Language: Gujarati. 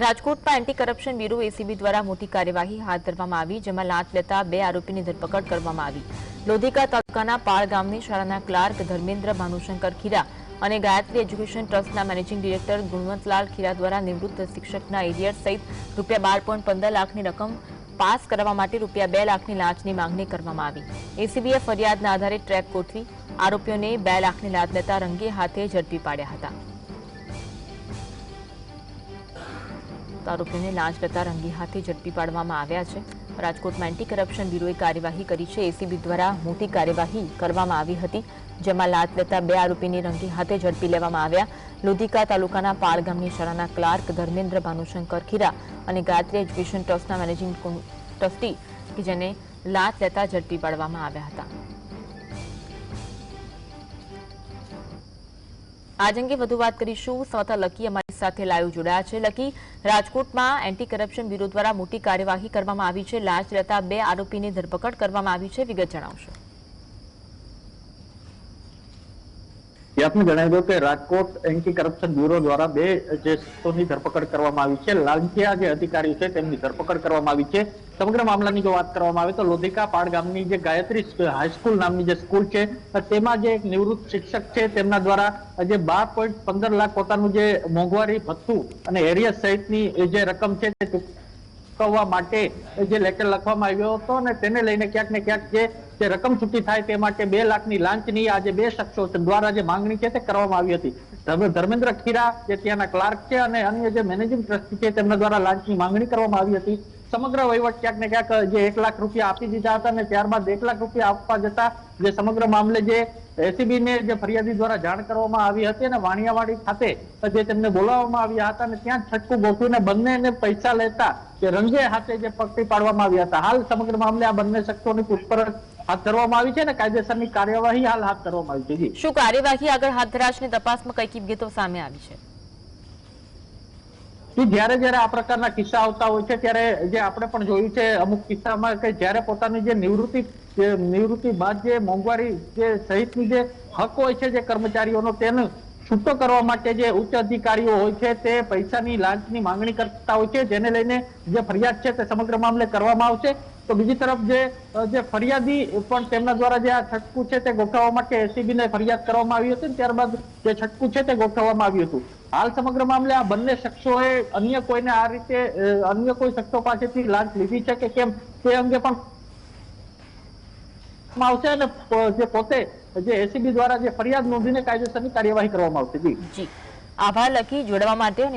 રાજકોટમાં એન્ટી કરપ્શન બ્યુરો એસીબી દ્વારા મોટી કાર્યવાહી હાથ ધરવામાં આવી, જેમાં લાંચ લેતા બે આરોપીની ધરપકડ કરવામાં આવી. લોધિકા તાલુકાના પાળ ગામની શાળાના ક્લાર્ક ધર્મેન્દ્ર ભાનુશંકર ખીરા અને ગાયત્રી એજ્યુકેશન ટ્રસ્ટના મેનેજિંગ ડિરેક્ટર ગુણવંતલાલ ખીરા દ્વારા નિવૃત્ત શિક્ષકના એરિયર સહિત રૂપિયા બાર પોઈન્ટ પંદર લાખની રકમ પાસ કરવા માટે રૂપિયા બે લાખની લાંચની માંગણી કરવામાં આવી. એસીબીએ ફરિયાદના આધારે ટ્રેક ગોઠવી આરોપીઓને બે લાખની લાંચ લેતા રંગે હાથે ઝડપી પાડ્યા હતા. તો આરોપીઓને લાંચ લેતા રંગી હાથે ઝડપી પાડવામાં આવ્યા છે. રાજકોટમાં એન્ટી કરપ્શન બ્યુરોએ કાર્યવાહી કરી છે. એસીબી દ્વારા મોટી કાર્યવાહી કરવામાં આવી હતી, જેમાં લાંચ લેતા બે આરોપીને રંગી હાથે ઝડપી લેવામાં આવ્યા. લોધિકા તાલુકાના પાળ ગામની શાળાના ક્લાર્ક ધર્મેન્દ્ર ભાનુશંકર ખીરા અને ગાયત્રી એજ્યુકેશન ટ્રસ્ટના મેનેજિંગ ટ્રસ્ટી, કે જેને લાંચ લેતા ઝડપી પાડવામાં આવ્યા હતા. આજ અંગે વધુ વાત કરીશું. સંવાદદાતા લકી અમારી સાથે લાઈવ જોડાયા છે. લકી, રાજકોટમાં એન્ટી કરપ્શન બ્યુરો દ્વારા મોટી કાર્યવાહી કરવામાં આવી છે. લાંચ લેતા બે આરોપીની ધરપકડ કરવામાં આવી છે. વિગત જણાવશો. આપને જણાવી દઉં કે રાજકોટ એન્ટી કરપ્શન બ્યુરો દ્વારા બે જે શખ્સોની ધરપકડ કરવામાં આવી છે. લાંચિયા જે અધિકારીઓ છે, તેમની ધરપકડ કરવામાં આવી છે. સમગ્ર મામલાની જો વાત કરવામાં આવે તો લોધિકા પાડ ગામની જે ગાયત્રી હાઈસ્કૂલ નામની જે સ્કૂલ છે તેમાં જે એક નિવૃત્ત શિક્ષક છે, તેમના દ્વારા જે બાર પોઈન્ટ પંદર લાખ પોતાનું જે મોંઘવારી ભથ્થું અને એરિયસ સહિતની જે રકમ છે તે ચૂકવવા માટે જે લેટર લખવામાં આવ્યો હતો અને તેને લઈને ક્યાંક ને ક્યાંક જે જે રકમ છૂટી થાય તે માટે બે લાખની લાંચની આ જે બે શખ્સો દ્વારા જે માંગણી છે તે કરવામાં આવી હતી. ધર્મેન્દ્ર ખીરા જે ત્યાંના ક્લાર્ક છે અને અન્ય જે મેનેજિંગ ટ્રસ્ટી છે તેમના દ્વારા લાંચની માંગણી કરવામાં આવી હતી. સમગ્ર વહીવટ ક્યાંક ને ક્યાંક જે એક લાખ રૂપિયા આપી દીધા હતા અને ત્યારબાદ એક લાખ રૂપિયા આપવા જતા જે સમગ્ર મામલે જે એસીબી ને જે ફરિયાદી દ્વારા જાણ કરવામાં આવી હતી અને વાણિયાવાડી ખાતે જે તેમને બોલાવવામાં આવ્યા હતા અને ત્યાં છટકું ગોઠવીને બંનેને પૈસા લેતા જે રંગે હાથે જે પકડી પાડવામાં આવ્યા હતા. હાલ સમગ્ર મામલે આ બંને શખ્સોની પૂછપરછ હાથ ધરવામાં આવી છે અને કાયદેસરની કાર્યવાહી હાલ હાથ ધરવામાં આવી છે. શું કાર્યવાહી આગળ હાથ ધરાશે તપાસમાં કઈ વિગતો સામે આવી છે? કે જ્યારે જ્યારે આ પ્રકારના કિસ્સા આવતા હોય છે, ત્યારે જે આપણે પણ જોયું છે, અમુક કિસ્સામાં કે જ્યારે પોતાની જે નિવૃત્તિ નિવૃત્તિ બાદ જે મોંઘવારી જે સહિતની જે હક હોય છે જે કર્મચારીઓનો, તેને છૂટો કરવા માટે જે ઉચ્ચ અધિકારીઓ હોય છે, તે પૈસાની લાંચની માંગણી કરતા હોય છે, જેને લઈને જે ફરિયાદ છે તે સમગ્ર મામલે કરવામાં આવશે. તો બીજી તરફ જે જે ફરિયાદી પણ તેમના દ્વારા જે આ છટકું છે તે ગોઠવવા માટે એસીબી ને ફરિયાદ કરવામાં આવી હતી ત્યારબાદ જે છટકું છે તે ગોઠવવામાં આવ્યું હતું. હાલ સમગ્ર મામલે આ બંને શખ્સોએ અન્ય કોઈને આ રીતે અન્ય કોઈ શખ્સો પાસેથી લાંચ લીધી છે કે કેમ, તે અંગે પણ આવશે અને જે પોતે, જે એસીબી દ્વારા જે ફરિયાદ નોંધીને કાયદેસરની કાર્યવાહી કરવામાં આવશે. જી. આભાર લખી જોડવા માટે